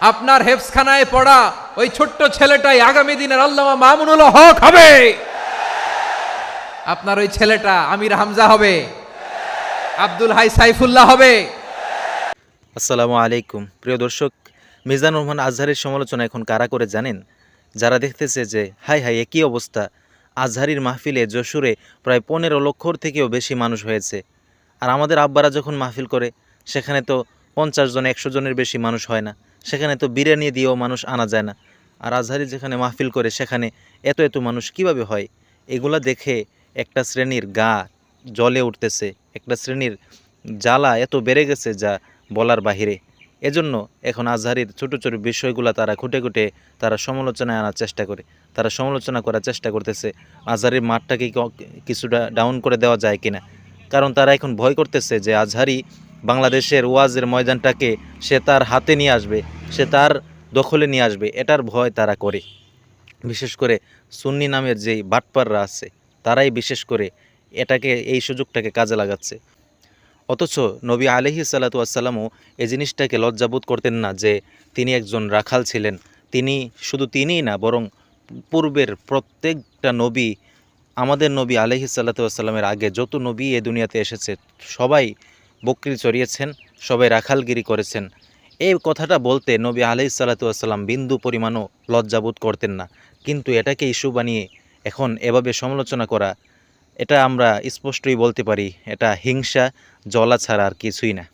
আপনার হেফসখানায় পড়া ওই ছোট্ট ছেলেটাই আগামী দিনের আল্লামা মামুনুল হক হবে। আপনার ওই ছেলেটা আমির হামজা হবে। আব্দুল হাই সাইফুল্লাহ হবে। আসসালামু আলাইকুম। প্রিয় দর্শক, মিজানুর রহমান আজহারের সমালোচনা এখন কারা করে জানেন? যারা দেখতেছে যে, হাই হাই, একই অবস্থা, আজহারির মাহফিলে যশোরে প্রায় পনেরো লক্ষর থেকেও বেশি মানুষ হয়েছে। আর আমাদের আব্বারা যখন মাহফিল করে, সেখানে তো পঞ্চাশ জন, একশো জনের বেশি মানুষ হয় না। সেখানে তো বিরিয়ানি দিয়েও মানুষ আনা যায় না। আর আজহারি যেখানে মাহফিল করে, সেখানে এত এত মানুষ কীভাবে হয়? এগুলা দেখে একটা শ্রেণির গা জলে উঠতেছে, একটা শ্রেণির জ্বালা এত বেড়ে গেছে যা বলার বাহিরে। এজন্য এখন আজহারির ছোট ছোট বিষয়গুলো তারা খুঁটে খুঁটে তারা সমালোচনায় আনার চেষ্টা করে। তারা সমালোচনা করার চেষ্টা করতেছে, আজহারির মাঠটাকে কিছুটা ডাউন করে দেওয়া যায় কিনা? কারণ তারা এখন ভয় করতেছে যে আজহারি বাংলাদেশের ওয়াজের ময়দানটাকে সে তার হাতে নিয়ে আসবে, সে তার দখলে নিয়ে আসবে, এটার ভয় তারা করে। বিশেষ করে সুন্নি নামের যেই বাটপাররা আছে, তারাই বিশেষ করে এটাকে, এই সুযোগটাকে কাজে লাগাচ্ছে। অথচ নবী আলহি সাল্লাতু আসসালামও এই জিনিসটাকে লজ্জাবোধ করতেন না যে তিনি একজন রাখাল ছিলেন। তিনি শুধু তিনিই না, বরং পূর্বের প্রত্যেকটা নবী, আমাদের নবী আলহি সাল্লাতু আসসালামের আগে যত নবী এ দুনিয়াতে এসেছে, সবাই বকরি চড়িয়েছেন সবাই রাখালগিরি করেছেন। এই কথাটা বলতে নবী আলি সাল্লাতুয়াল্লাম বিন্দু পরিমাণও লজ্জাবোধ করতেন না। কিন্তু এটাকে ইস্যু বানিয়ে এখন এভাবে সমালোচনা করা, এটা আমরা স্পষ্টই বলতে পারি, এটা হিংসা জলা ছাড়া আর কিছুই না।